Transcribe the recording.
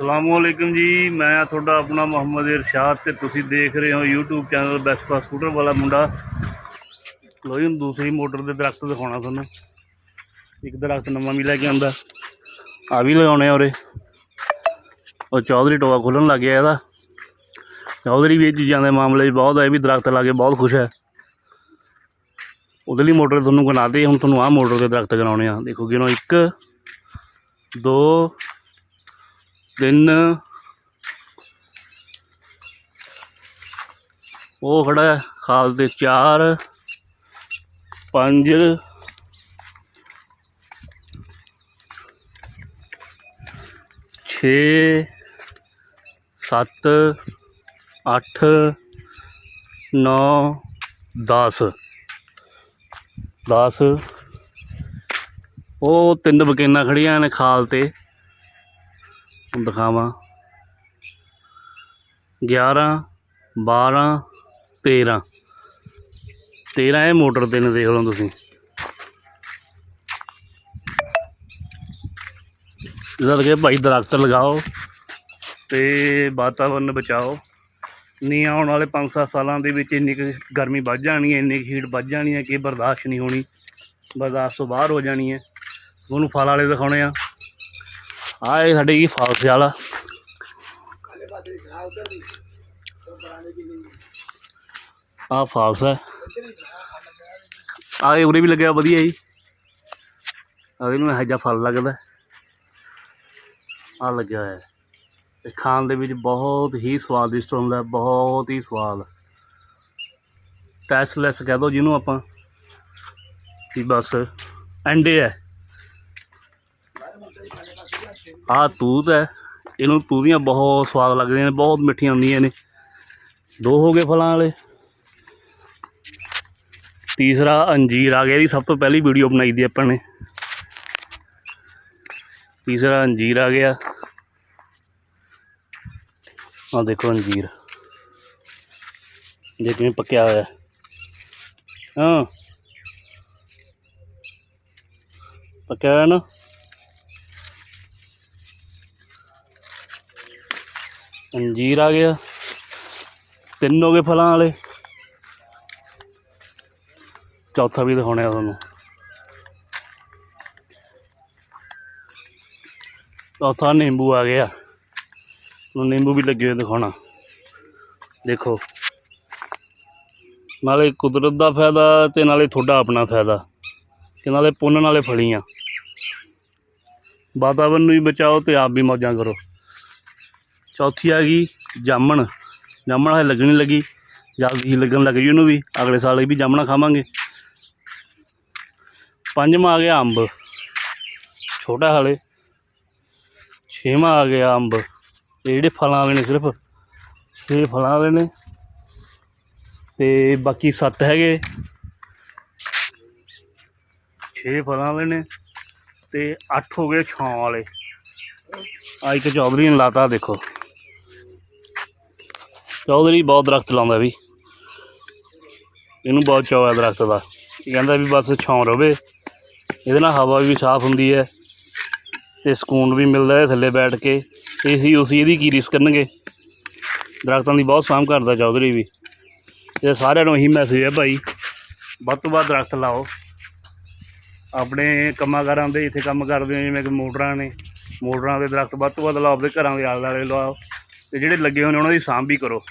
ਅਸਲਾਮੁਅਲੈਕਮ ਜੀ, ਮੈਂ ਤੁਹਾਡਾ ਆਪਣਾ ਮੁਹੰਮਦ ਇਰਸ਼ਾਦ ਤੇ ਤੁਸੀਂ ਦੇਖ ਰਹੇ ਹੋ YouTube ਚੈਨਲ ਬੈਸਪਾ ਸਕੂਟਰ ਵਾਲਾ ਮੁੰਡਾ। ਲੋ ਜੀ ਦੂਸਰੀ ਮੋਟਰ ਦੇ ਦਰਖਤ ਦਿਖਾਉਣਾ ਤੁਹਾਨੂੰ। ਇੱਕ ਦਰਖਤ ਨਵਾਂ ਵੀ ਲੈ ਕੇ ਆਂਦਾ ਆ ਵੀ ਲਗਾਉਣੇ ਆ ਉਰੇ। ਉਹ ਚੌਧਰੀ ਟੋਆ ਖੁੱਲਣ ਲੱਗ ਗਿਆ ਇਹਦਾ। ਚੌਧਰੀ ਵੀ ਇਹ ਚੀਜ਼ਾਂ ਦੇ ਮਾਮਲੇ 'ਚ ਬਹੁਤ ਹੈ ਇਹ ਵੀ ਦਰਖਤ ਲਾ ਕੇ ਬਹੁਤ ਖੁਸ਼ ਹੈ। ਉਹਦੇ ਲਈ ਮੋਟਰ ਤੁਹਾਨੂੰ ਗਨਾਤੇ ਹੁਣ ਤੁਹਾਨੂੰ ਆਹ ਮੋਟਰ ਦੇ ਦਰਖਤ ਗਨਾਉਣੇ ਆ। ਦੇਖੋ ਗਿਣੋ ਇੱਕ, ਦੋ ਤਿੰਨ। ਉਹ ਖੜਾ ਖਾਲ ਤੇ ਚਾਰ। ਪੰਜ। ਛੇ। ਸੱਤ। ਅੱਠ। ਨੌ। ਦਸ। ਦਸ। ਉਹ ਤਿੰਨ ਬਕੇਨਾ ਖੜੀਆਂ ਨੇ ਖਾਲ ਤੇ ਦਿਖਾਵਾਂ। 11 12 13 13 ਇਹ ਮੋਟਰ ਤੇ ਨੇ ਦੇਖ ਲਓ ਤੁਸੀਂ। ਜਦ ਕਿ ਭਾਈ ਦਰਖਤ ਲਗਾਓ ਤੇ ਵਾਤਾਵਰਨ ਬਚਾਓ। ਨਹੀਂ ਆਉਣ ਵਾਲੇ 5-7 ਸਾਲਾਂ ਦੇ ਵਿੱਚ ਇੰਨੀ ਕੁ ਗਰਮੀ ਵੱਧ ਜਾਣੀ ਹੈ, ਇੰਨੀ ਕੁ ਹੀਟ ਵੱਧ ਜਾਣੀ ਹੈ ਕਿ ਬਰਦਾਸ਼ਤ ਨਹੀਂ ਹੋਣੀ। ਬਰਦਾਸ਼ਤ ਤੋਂ ਬਾਹਰ ਹੋ ਜਾਣੀ ਹੈ। ਉਹਨੂੰ ਫਲ ਵਾਲੇ ਦਿਖਾਉਣੇ ਆ। ਆ ਇਹ ਸਾਡੇ ਕੀ ਫਾਲਸ ਵਾਲਾ। ਆ ਫਾਲਸ ਹੈ। ਆ ਇਹ ਉਰੇ ਵੀ ਲੱਗਿਆ, ਵਧੀਆ ਜੀ। ਆ ਇਹਨੂੰ ਇਹੋ ਜਿਹਾ ਫਲ ਲੱਗਦਾ। ਆ ਲੱਗਿਆ ਹੋਇਆ। ਹੈ ਤੇ ਖਾਣ ਦੇ ਵਿੱਚ ਬਹੁਤ ਹੀ ਸਵਾਦਿਸ਼ਟ ਹੁੰਦਾ, ਬਹੁਤ ਹੀ ਸਵਾਦ। ਟੈਸਟਲੈਸ ਕਹਿ ਦੋ ਜਿਹਨੂੰ ਆਪਾਂ। ਕਿ ਬਸ ਅੰਡੇ ਹੈ। ਆਹ ਤੂਤ ਹੈ। ਇਹਨੂੰ ਤੂਤੀਆਂ ਬਹੁਤ ਸਵਾਦ ਲੱਗਦੀਆਂ ਨੇ, ਬਹੁਤ ਮਿੱਠੀਆਂ ਹੁੰਦੀਆਂ ਨੇ। ਦੋ ਹੋ ਗਏ ਫਲਾਂ ਵਾਲੇ। ਤੀਸਰਾ ਅੰਜੀਰ ਆ ਗਿਆ ਇਹਦੀ ਸਭ ਤੋਂ ਪਹਿਲੀ ਵੀਡੀਓ ਬਣਾਈ ਦੀ ਆਪਾਂ ਨੇ। ਤੀਸਰਾ ਅੰਜੀਰ ਆ ਗਿਆ। ਆ ਦੇਖੋ ਅੰਜੀਰ। ਜੇ ਕਿਵੇਂ ਪੱਕਿਆ ਹੋਇਆ। ਹਾਂ। ਪੱਕਿਆ ਹੋਇਆ ਨਾ? ਅੰਜੀਰ ਆ ਗਿਆ। ਤਿੰਨ ਹੋ ਗਏ ਫਲਾਂ ਵਾਲੇ। ਚੌਥਾ ਵੀ ਦਿਖਾਉਣਾ ਤੁਹਾਨੂੰ। ਚੌਥਾ ਨਿੰਬੂ ਆ ਗਿਆ। ਹੁਣ ਨਿੰਬੂ ਵੀ ਲੱਗੇ ਹੋਏ ਦਿਖਾਉਣਾ। ਦੇਖੋ। ਨਾਲੇ ਕੁਦਰਤ ਦਾ ਫਾਇਦਾ ਤੇ ਨਾਲੇ ਤੁਹਾਡਾ ਆਪਣਾ ਫਾਇਦਾ। ਤੇ ਨਾਲੇ ਪੁੰਨ ਨਾਲੇ ਫਲੀਆਂ। ਵਾਤਾਵਰਨ ਨੂੰ ਵੀ ਬਚਾਓ ਤੇ ਆਪ ਵੀ ਮੌਜਾਂ ਕਰੋ। ਚੌਥੀ ਆ ਗਈ ਜਾਮਣ। ਜਾਮਣ ਹਜੇ ਲੱਗਣੀ ਲੱਗੀ। ਜਲਦੀ ਹੀ ਲੱਗਣ ਲੱਗ ਜੀ ਉਹਨੂੰ ਵੀ। ਅਗਲੇ ਸਾਲ ਇਹ ਵੀ ਜਾਮਣਾ ਖਾਵਾਂਗੇ। ਪੰਜਵਾਂ ਆ ਗਿਆ ਅੰਬ। ਛੋਟਾ ਹਾਲੇ। ਛੇਵਾਂ ਆ ਗਿਆ ਅੰਬ। ਇਹ ਜਿਹੜੇ ਫਲਾਂ ਵਾਲੇ ਨੇ ਸਿਰਫ। ਛੇ ਫਲਾਂ ਵਾਲੇ ਨੇ। ਤੇ ਬਾਕੀ ਸੱਤ ਹੈਗੇ। ਛੇ ਫਲਾਂ ਵਾਲੇ ਨੇ। ਤੇ ਅੱਠ ਹੋ ਗਏ ਛਾਂ ਵਾਲੇ। ਆ ਇੱਕ ਚੌਧਰੀ ਨੇ ਲਾਤਾ, ਦੇਖੋ। ਚੌਧਰੀ ਬਹੁਤ ਦਰਖਤ ਲਾਉਂਦਾ ਵੀ। ਇਹਨੂੰ ਬਹੁਤ ਚਾਅ ਹੈ ਦਰਖਤ ਦਾ। ਇਹ ਕਹਿੰਦਾ ਵੀ ਬਸ ਛਾਂ ਰਵੇ। ਇਹਦੇ ਨਾਲ ਹਵਾ ਵੀ ਸਾਫ਼ ਹੁੰਦੀ ਹੈ ਤੇ ਸਕੂਨ ਵੀ ਮਿਲਦਾ ਹੈ ਥੱਲੇ ਬੈਠ ਕੇ। ਏਸੀ ਉਸੀ ਇਹਦੀ ਕੀ ਰਿਸ ਕਰਨਗੇ? ਦਰਖਤਾਂ ਦੀ ਬਹੁਤ ਸਾਂਭ ਕਰਦਾ ਚੌਧਰੀ ਵੀ। ਇਹ ਸਾਰਿਆਂ ਨੂੰ ਇਹੀ ਮੈਸੇਜ ਹੈ ਭਾਈ। ਵੱਧ ਤੋਂ ਵੱਧ ਦਰਖਤ ਲਾਓ। ਆਪਣੇ ਕੰਮਾਂ ਕਾਰਾਂ ਦੇ ਇੱਥੇ ਕੰਮ ਕਰਦੇ ਹੋ, ਜਿਵੇਂ ਕਿ ਮੋਟਰਾਂ ਨੇ। ਮੋਟਰਾਂ ਦੇ ਦਰਖਤ ਵੱਧ ਤੋਂ ਵੱਧ ਲਾਓ, ਆਪਣੇ ਘਰਾਂ ਦੇ ਆਲੇ ਦੁਆਲੇ ਲਾਓ। ਤੇ ਜਿਹੜੇ ਲੱਗੇ ਹੋਏ ਨੇ ਉਹਨਾਂ ਦੀ ਸਾਂਭ ਵੀ ਕਰੋ।